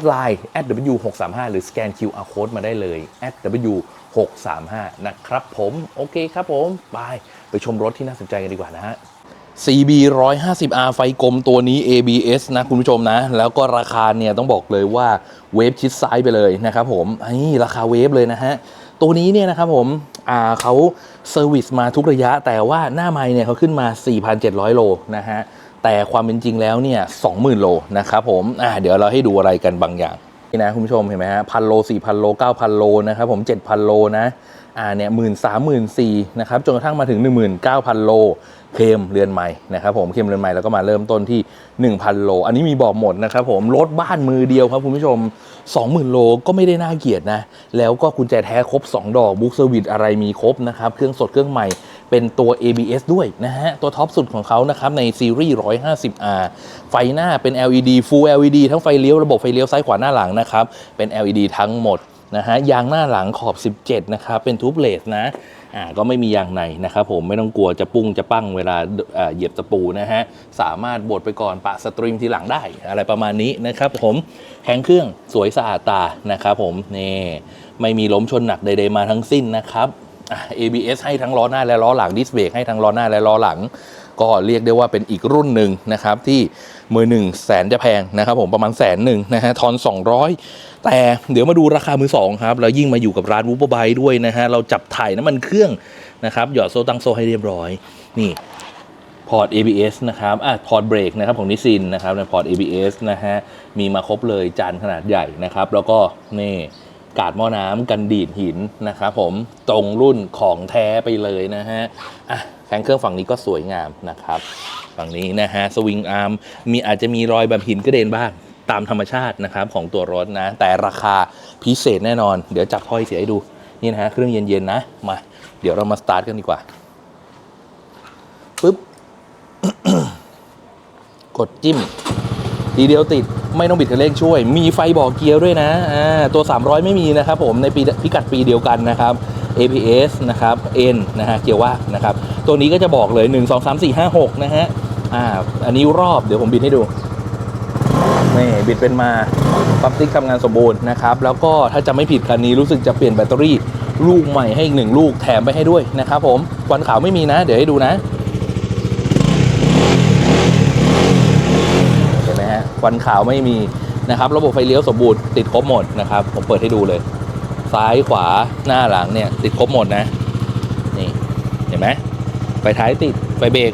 ดไลน์ @w635 หรือสแกน QR code มาได้เลย @w635 นะครับผมโอเคครับผม ไป ไปชมรถที่น่าสนใจกันดีกว่านะฮะ CB 150R ไฟกลมตัวนี้ ABS นะ คุณผู้ชมนะ แล้วก็ราคาเนี่ยต้องบอกเลยว่าเวฟชิดซ้ายไปเลยนะครับผมนี่ราคาเวฟเลยนะฮะ ตัวนี้เนี่ยนะครับผมอ่าเขาเซอร์วิสมาทุกระยะ แต่ว่าหน้าไมค์เนี่ยเขาขึ้นมา 4,700 โลนะฮะ แต่ความเป็นจริงแล้วเนี่ย20,000โลนะครับผมอ่าเดี๋ยวเราให้ดูอะไรกันบางอย่างนี่นะคุณผู้ชมเห็นไหมฮะพันโลสี่พันโลเก้าพันโลนะครับผมเจ็ดพันโลนะอ่าเนี่ยหมื่นสามหมื่นสี่นะครับจนกระทั่งมาถึงหนึ่งหมื่นเก้าพันโลเคมเรือนใหม่นะครับผมเคมเรือนใหม่แล้วก็มาเริ่มต้นที่ 1,000 โล อันนี้มีบอกหมดนะครับผมรถบ้านมือเดียวครับคุณผู้ชม 20,000 โลก็ไม่ได้น่าเกลียดนะ แล้วก็กุญแจแท้ครบ 2 ดอกบุ๊กเซอร์วิสอะไรมีครบนะครับ เครื่องสดเครื่องใหม่ เป็นตัว ABS ด้วยนะฮะ ตัวท็อปสุดของเขานะครับ ในซีรีส์ 150R ไฟหน้าเป็น LED Full LED ทั้งไฟเลี้ยวระบบไฟเลี้ยวซ้ายขวาหน้าหลังนะครับ เป็น LED ทั้งหมดนะฮะยางหน้าหลังขอบ 17 นะครับ เป็นทูบเลสนะอ่าก็ไม่มียางในนะครับผมไม่ต้องกลัวจะปุ้งจะปั้งเวลาเอ่อเหยียบตะปูนะฮะ สามารถบดไปก่อนปะสตรีมทีหลังได้อะไรประมาณนี้นะครับผมแหงเครื่องสวยสะอาดตานะครับผมนี่ไม่มีล้มชนหนักใดๆมาทั้งสิ้นนะครับ ABS ให้ทั้งล้อหน้าและล้อหลังดิสเบรกให้ทั้งล้อหน้าและล้อหลัง ก็เรียกได้ว่าเป็นอีกรุ่นหนึ่งนะครับที่มือหนึ่งแสนจะแพงนะครับผมประมาณแสนหนึ่งนะฮะทอน 200 แต่เดี๋ยวมาดูราคามือสองครับแล้วยิ่งมาอยู่กับร้านวูบไบด้วยนะฮะเราจับถ่ายน้ำมันเครื่องนะครับหยอดโซ่ตั้งโซ่ให้เรียบร้อยนี่พอร์ต ABS นะครับอะพอร์ตเบรกนะครับของนิซินนะครับในพอร์ต ABS นะฮะมีมาครบเลยจานขนาดใหญ่นะครับ แล้วก็นี่ กาดหม้อน้ำกันดีดหินนะครับผมตรงรุ่นของแท้ไปเลยนะฮะอะแผงเครื่องฝั่งนี้ก็สวยงามนะครับ ฝั่งนี้นะฮะสวิงอาร์มมีอาจจะมีรอยแบบหินกระเด็นบ้างตามธรรมชาตินะครับของตัวรถนะ แต่ราคาพิเศษแน่นอน เดี๋ยวจับถ้อยเสียให้ดู นี่นะฮะเครื่องเย็นๆนะมาเดี๋ยวเรามาสตาร์ทกันดีกว่าปึ๊บกดจิ้ม ทีเดียวติด ไม่ต้องบิดคันเร่งช่วย มีไฟบอกเกียร์ด้วยนะอ่าตัว 300 ไม่มีนะครับผมในปีพิกัดปีเดียวกันนะครับ APS นะครับ N นะฮะเกียร์ว่างนะครับตัวนี้ก็จะบอกเลย 1 2 3 4 5 6 นะฮะอ่าอันนี้รอบเดี๋ยวผมบิดให้ดูนี่บิดเป็นมาปั๊มติ๊กทำงานสมบูรณ์นะครับแล้วก็ถ้าจะไม่ผิดคันนี้รู้สึกจะเปลี่ยนแบตเตอรี่ลูกใหม่ให้อีกหนึ่งลูกแถมไปให้ด้วยนะครับผมควันขาวไม่มีนะ เดี๋ยวให้ดูนะ เห็นไหมฮะ ควันขาวไม่มีนะครับ ระบบไฟเลี้ยวสมบูรณ์ติดครบหมดนะครับ ผมเปิดให้ดูเลย ซ้ายขวาหน้าหลังเนี่ย ติดครบหมดนะ นี่เห็นไหมไฟท้ายติดไฟเบรก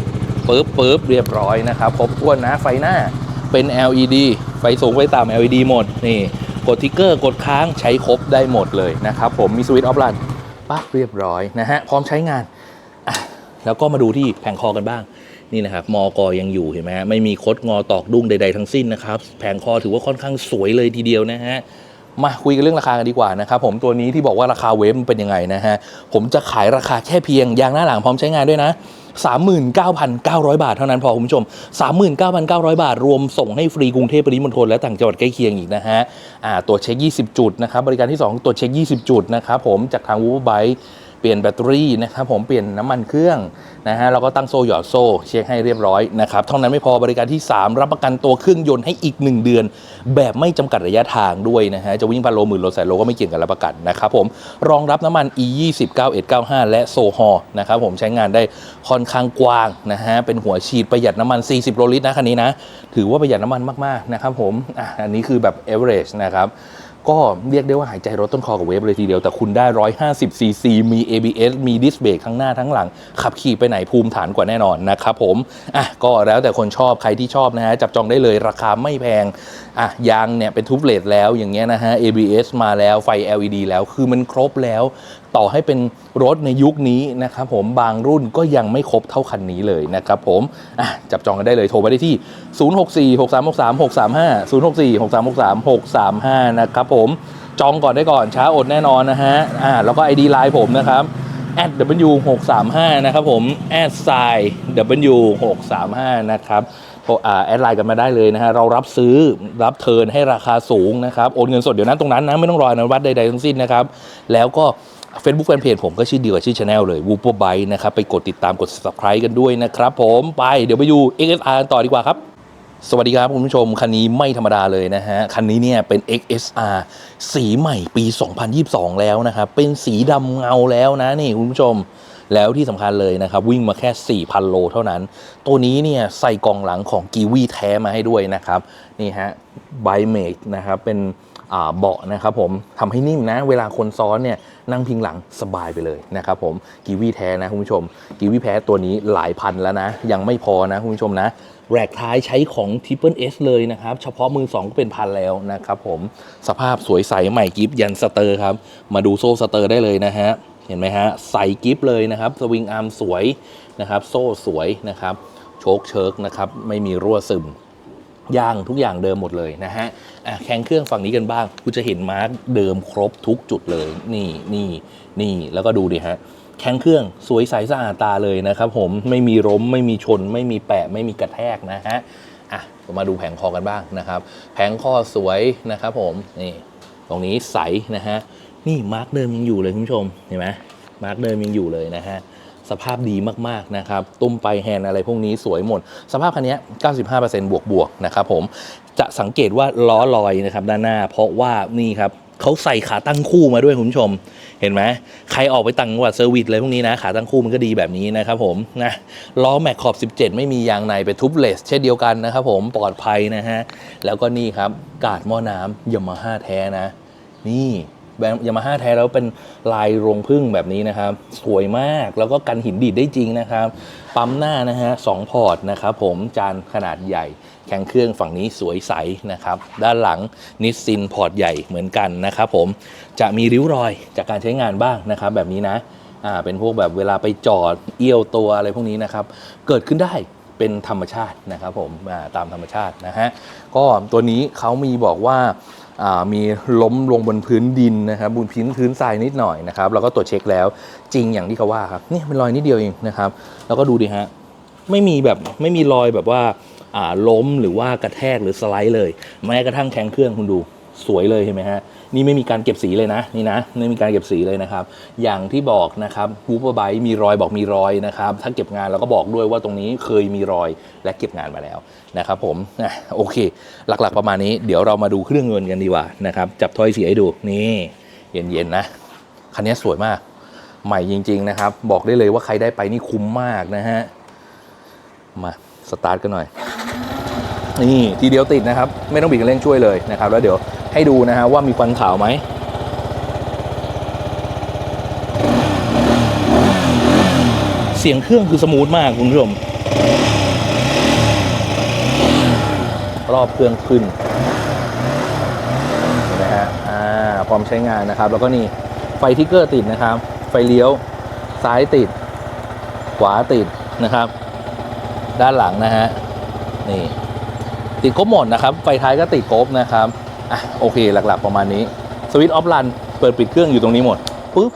ปึ๊บปึ๊บเรียบร้อยนะครับครบถ้วนนะไฟหน้าเป็น LED ไฟสูงไฟต่ำ LED หมดนี่กดทิกเกอร์กดค้างใช้ครบได้หมดเลยนะครับผมมีสวิตช์ออฟลันปั๊บเรียบร้อยนะฮะพร้อมใช้งานแล้วก็มาดูที่แผงคอกันบ้าง นี่นะครับมอกอยังอยู่เห็นไหมฮะไม่มีคดงอตอกดุ้งใดๆทั้งสิ้นนะครับแผงคอถือว่าค่อนข้างสวยเลยทีเดียวนะฮะมาคุยกันเรื่องราคากันดีกว่านะครับผมตัวนี้ที่บอกว่าราคาเวฟมันเป็นยังไงนะฮะผมจะขายราคาแค่เพียงยางหน้าหลังพร้อมใช้งานด้วยนะ39,900 บาทเท่านั้นพอคุณผู้ชม 39,900 บาท รวมส่งให้ฟรีกรุงเทพปริมณฑลและต่างจังหวัดใกล้เคียงอีกนะฮะอ่าตัวเช็ค 20 จุดนะครับบริการที่ 2 ตัวเช็ค 20 จุดนะครับผมจากทางวูบไบ เปลี่ยนแบตเตอรี่นะครับผมเปลี่ยนน้ำมันเครื่องนะฮะแล้วก็ตั้งโซ่หยอดโซ่เช็คให้เรียบร้อยนะครับเท่านั้นไม่พอบริการที่ 3 รับประกันตัวเครื่องยนต์ให้อีก 1 เดือน แบบไม่จำกัดระยะทางด้วยนะฮะจะวิ่งพันโลหมื่นโลแสนโลก็ไม่เกี่ยงกับรับประกันนะครับผมรองรับน้ำมัน e 2 0 9195และโซฮอนะครับผมใช้งานได้ค่อนข้างกว้างนะฮะเป็นหัวฉีดประหยัดน้ำมัน 40โลลิตรนะคันนี้นะถือว่าประหยัดน้ำมันมากๆนะครับผมอะอันนี้คือแบบ average นะครับ ก็เรียกได้ว่าหายใจรถต้นคอกับเวฟเลยทีเดียว แต่คุณได้ 150 ซีซี มี ABS มีดิสเบรกทั้งหน้าทั้งหลัง ขับขี่ไปไหนภูมิฐานกว่าแน่นอนนะครับผม อะ ก็แล้วแต่คนชอบ ใครที่ชอบนะฮะ จับจองได้เลยราคาไม่แพง อะ ยางเนี่ยเป็นทูบเลสแล้วอย่างเงี้ยนะฮะ ABS มาแล้วไฟ LED แล้วคือมันครบแล้ว ต่อให้เป็นรถในยุคนี้นะครับผมบางรุ่นก็ยังไม่ครบเท่าคันนี้เลยนะครับผมจับจองกันได้เลยโทรไปได้ที่ 064 6363 635 064 6363 635นะครับผมจองก่อนได้ก่อนช้าอดแน่นอนนะฮะอ่าแล้วก็ ID ไลน์ผมนะครับ at w 6 3 5นะครับผม at sign w 6 3 5นะครับโทรอ่าแอดไลน์กันมาได้เลยนะฮะเรารับซื้อรับเทินให้ราคาสูงนะครับ โอนเงินสดเดี๋ยวนั้นตรงนั้นนะ ไม่ต้องรออนุวัตใด ๆ ทั้งสิ้นนะครับ แล้วก็ Facebook Fanpage ผมก็ชื่อเดียวกับชื่อช anel เลย w o o p e r b y นะครับไปกดติดตามกด subscribe กันด้วยนะครับผมไปเดี๋ยวไปดู XSR กันต่อดีกว่าครับ สวัสดีครับคุณผู้ชม คันนี้ไม่ธรรมดาเลยนะฮะ คันนี้เนี่ยเป็น XSR สีใหม่ปี 2022 แล้วนะครับ เป็นสีดำเงาแล้วนะนี่คุณผู้ชมแล้วที่สำคัญเลยนะครับ วิ่งมาแค่ 4,000 โลเท่านั้น ตัวนี้เนี่ยใส่กองหลังของกีวีแท้มาให้ด้วยนะครับ นี่ฮะไบเมกนะครับเป็น เบาะนะครับผมทำให้นิ่มนะ เวลาคนซ้อนเนี่ยนั่งพิงหลังสบายไปเลยนะครับผมกีวีแท้นะคุณผู้ชม กีวีแท้ตัวนี้หลายพันแล้วนะ ยังไม่พอนะคุณผู้ชมนะ แรกท้ายใช้ของ Triple S เลยนะครับ เฉพาะมือ2ก็เป็นพันแล้วนะครับผมสภาพสวยใสใหม่กิฟยันสเตอร์ครับ มาดูโซ่สเตอร์ได้เลยนะฮะเห็นไหมฮะใสกิฟเลยนะครับสวิงอาร์มสวยนะครับ โซ่สวยนะครับโชคเชิร์กนะครับไม่มีรั่วซึม ยางทุกอย่างเดิมหมดเลยนะฮะะแข่งเครื่องฝั่งนี้กันบ้างคุณจะเห็นมาร์กเดิมครบทุกจุดเลย นี่นี่นี่แล้วก็ดูดิฮะแข้งเครื่องสวยใสสะอาดตาเลยนะครับผมไม่มีล้มไม่มีชน ไม่มีแปะไม่มีกระแทกนะฮะอะมาดูแผงคอกันบ้างนะครับ แผงคอสวยนะครับผมนี่ตรงนี้ใสนะฮะนี่มาร์กเดิมยังอยู่เลยคุณผู้ชมเห็นไหมมาร์กเดิมยังอยู่เลยนะฮะ สภาพดีมากๆนะครับตุ้มไปแฮนอะไรพวกนี้สวยหมด สภาพคันนี้ 95%บวกบวกนะครับผมจะสังเกตว่าล้อลอยนะครับด้านหน้า เพราะว่านี่ครับเขาใส่ขาตั้งคู่มาด้วยคุณผู้ชม เห็นไหมใครออกไปต่างจังหวัดเซอร์วิสอะไรพวกนี้นะ ขาตั้งคู่มันก็ดีแบบนี้นะครับผมนะล้อแม็กขอบ 17 ไม่มียางในเป็นทุบเลสเช่นเดียวกันนะครับผมปลอดภัยนะฮะแล้วก็นี่ครับกาดหม้อน้ำยามาฮ่าแท้นะ นี่ แบบยามาฮ่าแท้แล้วเป็นลายรวงพึ่งแบบนี้นะครับ สวยมากแล้วก็กันหินดีดได้จริงนะครับ ปั๊มหน้านะฮะสองพอร์ตนะครับผมจานขนาดใหญ่แข็งเครื่องฝั่งนี้สวยใสนะครับ ด้านหลังนิสซินพอร์ตใหญ่เหมือนกันนะครับผมจะมีริ้วรอยจากการใช้งานบ้างนะครับแบบนี้นะอ่าเป็นพวกแบบเวลาไปจอดเอี้ยวตัวอะไรพวกนี้นะครับ เกิดขึ้นได้เป็นธรรมชาตินะครับผมตามธรรมชาตินะฮะก็ตัวนี้เขามีบอกว่า มีล้มลงบนพื้นดินนะครับบนพื้นพื้นทรายนิดหน่อยนะครับเราก็ตรวจเช็คแล้วจริงอย่างที่เขาว่าครับนี่เป็นรอยนิดเดียวเองนะครับแล้วก็ดูดิฮะไม่มีแบบไม่มีรอยแบบว่าอ่าล้มหรือว่ากระแทกหรือสไลด์เลยแม้กระทั่งแข้งเครื่องคุณดู สวยเลยเห็นไหมฮะนี่ไม่มีการเก็บสีเลยนะนี่นะไม่มีการเก็บสีเลยนะครับ อย่างที่บอกนะครับวูปเปอร์ไบมีรอยบอกมีรอยนะครับถ้าเก็บงานเราก็บอกด้วยว่าตรงนี้เคยมีรอยและเก็บงานมาแล้วนะครับผมนะโอเค หลักๆประมาณนี้ เดี๋ยวเรามาดูเครื่องเงินกันดีกว่านะครับจับถ้อยสีให้ดูนี่เย็นๆนะคันนี้สวยมาก ใหม่จริง ๆนะครับ บอกได้เลยว่าใครได้ไปนี่คุ้มมากนะฮะมาสตาร์ทกันหน่อยนี่ทีเดียวติดนะครับ ไม่ต้องบิดกันเร่งช่วยเลยนะครับ แล้วเดี๋ยว ให้ดูนะฮะว่ามีควันขาวไหมเสียงเครื่องคือสมูทมากคุณผู้ชมรอบเครื่องขึ้นนไหมฮะอ่าพร้อมใช้งานนะครับ แล้วก็นี่ไฟทิกเกอร์ติดนะครับ ไฟเลี้ยวซ้ายติด ขวาติดนะครับ ด้านหลังนะฮะนี่ติดครบหมดนะครับ ไฟท้ายก็ติดครบนะครับ อะโอเคหลักๆประมาณนี้สวิตช์ออฟรันเปิดปิดเครื่องอยู่ตรงนี้หมดปุ๊บ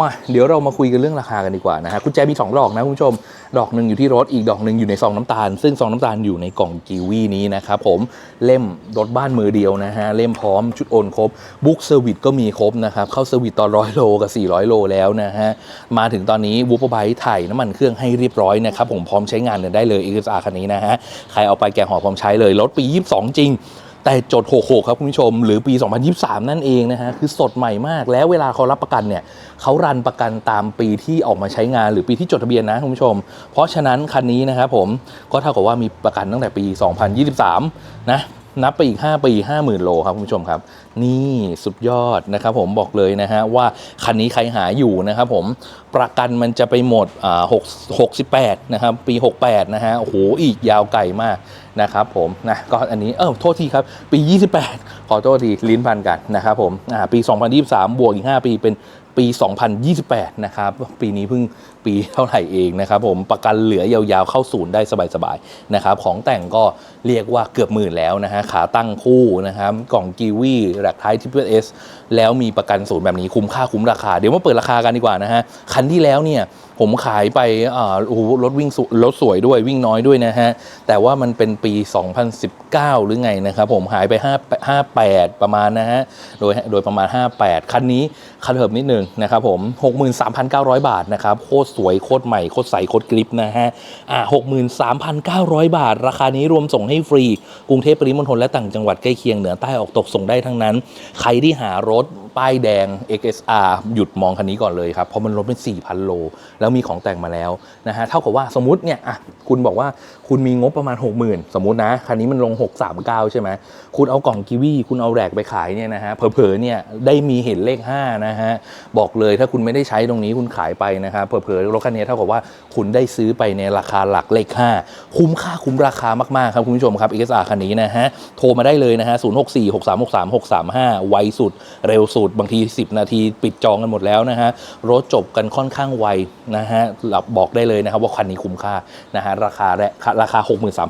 มาเดี๋ยวเรามาคุยกันเรื่องราคากันดีกว่านะฮะกุญแจมี 2 ดอกนะคุณผู้ชม ดอกหนึ่งอยู่ที่รถอีกดอกหนึ่งอยู่ในซองน้ำตาล ซึ่งซองน้ำตาลอยู่ในกล่องกีวีนี้นะครับผมเล่มรถบ้านมือเดียวนะฮะเล่มพร้อมชุดโอนครบบุ๊กเซอร์วิสก็มีครบนะครับเข้าเซอร์วิสตอนร้อยโลกับ 400 โลแล้วนะฮะมาถึงตอนนี้วูปไบค์ถ่ายน้ำมันเครื่องให้เรียบร้อยนะครับผมพร้อมใช้งานเลยได้เลย XR คันนี้นะฮะใครเอาไปแกะห่อพร้อมใช้เลยรถปี 22 จริง แต่จด 66 ครับคุณผู้ชม หรือปี 2023 นั่นเองนะฮะ คือสดใหม่มาก แล้วเวลาเขารับประกันเนี่ยเขารันประกันตามปีที่ออกมาใช้งานหรือปีที่จดทะเบียนนะคุณผู้ชม เพราะฉะนั้นคันนี้นะครับผมก็เท่ากับว่ามีประกันตั้งแต่ปี 2023 นะ นับไปอีก 5 ปี 50,000 โลครับคุณผู้ชมครับ นี่สุดยอดนะครับผมบอกเลยนะฮะว่าคันนี้ใครหาอยู่นะครับผมประกันมันจะไปหมดอ่า6 68นะครับปี 68 นะฮะโอ้โหอีกยาวไกลมากนะครับผมนะก็อันนี้เออโทษทีครับ ปี 28 ขอโทษที ลิ้นพันกันนะครับผมอ่าปี 2023 บวกอีก 5 ปีเป็น ปี 2028 นะครับ ปีนี้เพิ่งปีเท่าไหร่เองนะครับผมประกันเหลือยาวๆเข้าศูนย์ได้สบายๆนะครับของแต่งก็เรียกว่าเกือบหมื่นแล้วนะฮะขาตั้งคู่นะครับกล่องกีวีแรกท้ายทิปเปิลเอสแล้วมีประกันศูนย์แบบนี้คุ้มค่าคุ้มราคา เดี๋ยวมาเปิดราคากันดีกว่านะฮะคันที่แล้วเนี่ย ผมขายไปอ่าโอ้โหรถวิ่งรถสวยด้วยวิ่งน้อยด้วยนะฮะ แต่ว่ามันเป็นปี 2019 หรือไงนะครับ ผมหายไป 5 58 ประมาณนะฮะ โดยโดยประมาณ 58 คันนี้คันเถิบนิดนึงนะครับผม 63,900 บาทนะครับ โคตรสวยโคตรใหม่ โคตรใสโคตรกริปนะฮะ อ่า63,900 บาท ราคานี้รวมส่งให้ฟรี กรุงเทพปริมณฑลและต่างจังหวัดใกล้เคียงเหนือใต้ออกตกส่งได้ทั้งนั้น ใครที่หารถป้ายแดง XSR หยุดมองคันนี้ก่อนเลยครับ เพราะมันลดเป็น4,000 โล แล้วมีของแต่งมาแล้วนะฮะเท่ากับว่าสมมติเนี่ยอะคุณบอกว่าคุณมีงบประมาณ 60,000 สมมตินะคันนี้มันลง 639 ใช่ไหมคุณเอากล่องกีวีคุณเอาแรกไปขายเนี่ยนะฮะเผลอๆเนี่ยได้มีเห็นเลข 5 นะฮะบอกเลยถ้าคุณไม่ได้ใช้ตรงนี้คุณขายไปนะครับเผลอๆรถคันนี้เท่ากับว่าคุณได้ซื้อไปในราคาหลักเลข 5 คุ้มค่าคุ้มราคามากๆครับคุณผู้ชมครับ XSR คันนี้นะฮะโทรมาได้เลยนะฮะ064 6363 635 ไวสุดเร็วสุดบางที 10 นาทีปิดจองกันหมดแล้วนะฮะรถจบกันค่อนข้างไวนะฮะรับบอกได้เลยนะครับว่าคันนี้คุ้มค่านะฮะราคาและราคา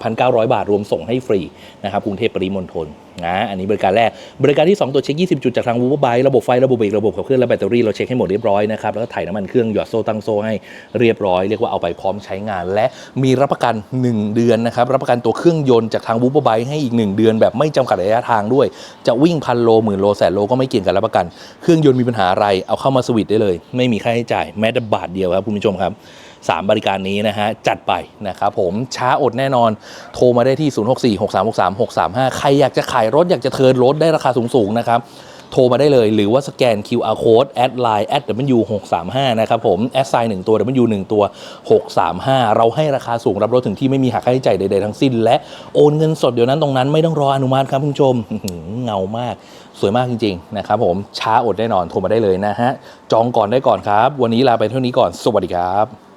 63,900 บาทรวมส่งให้ฟรีนะครับกรุงเทพปริมณฑลนะอันนี้บริการแรก บริการที่ 2 ตัวจเช็ค 20 จุดจากทางวูบายระบบไฟ ระบบเบรกระบบขับเคลื่อนและแบตเตอรี่เราเช็คให้หมดเรียบร้อยนะครับ แล้วก็ถ่ายน้ำมันเครื่องหยอดโซ่ตั้งโซ่ให้เรียบร้อย เรียกว่าเอาไปพร้อมใช้งาน และมีรับประกัน 1 เดือนนะครับ รับประกันตัวเครื่องยนต์จากทางวูบายให้อีก 1 เดือน แบบไม่จำกัดระยะทางด้วย จะวิ่งพันโลหมื่นโลแสนโลก็ไม่เกี่ยงกันรับประกัน เครื่องยนต์มีปัญหาอะไรเอาเข้ามาสวิตได้เลย ไม่มีค่าใช้จ่ายแม้แต่บาทเดียวครับคุณผู้ชมครับ สามบริการนี้นะฮะจัดไปนะครับผมช้าอดแน่นอนโทรมาได้ที่ 0646363635 ใครอยากจะขายรถอยากจะเทิร์นรถได้ราคาสูงๆนะครับโทรมาได้เลย หรือว่าสแกน QR code แอดไลน์แอด W635 นะครับผมแอดไซน์หนึ่งตัว W หนึ่งตัว 635 เราให้ราคาสูงรับรถถึงที่ไม่มีหักค่าใช้จ่ายใดๆทั้งสิ้น และโอนเงินสดเดี๋ยวนั้นตรงนั้นไม่ต้องรออนุมัติครับคุณผู้ชมเงามาก สวยมากจริง ๆ นะครับผมช้าอดแน่นอนโทรมาได้เลยนะฮะ จองก่อนได้ก่อนครับ วันนี้ลาไปเท่านี้ก่อน สวัสดีครับ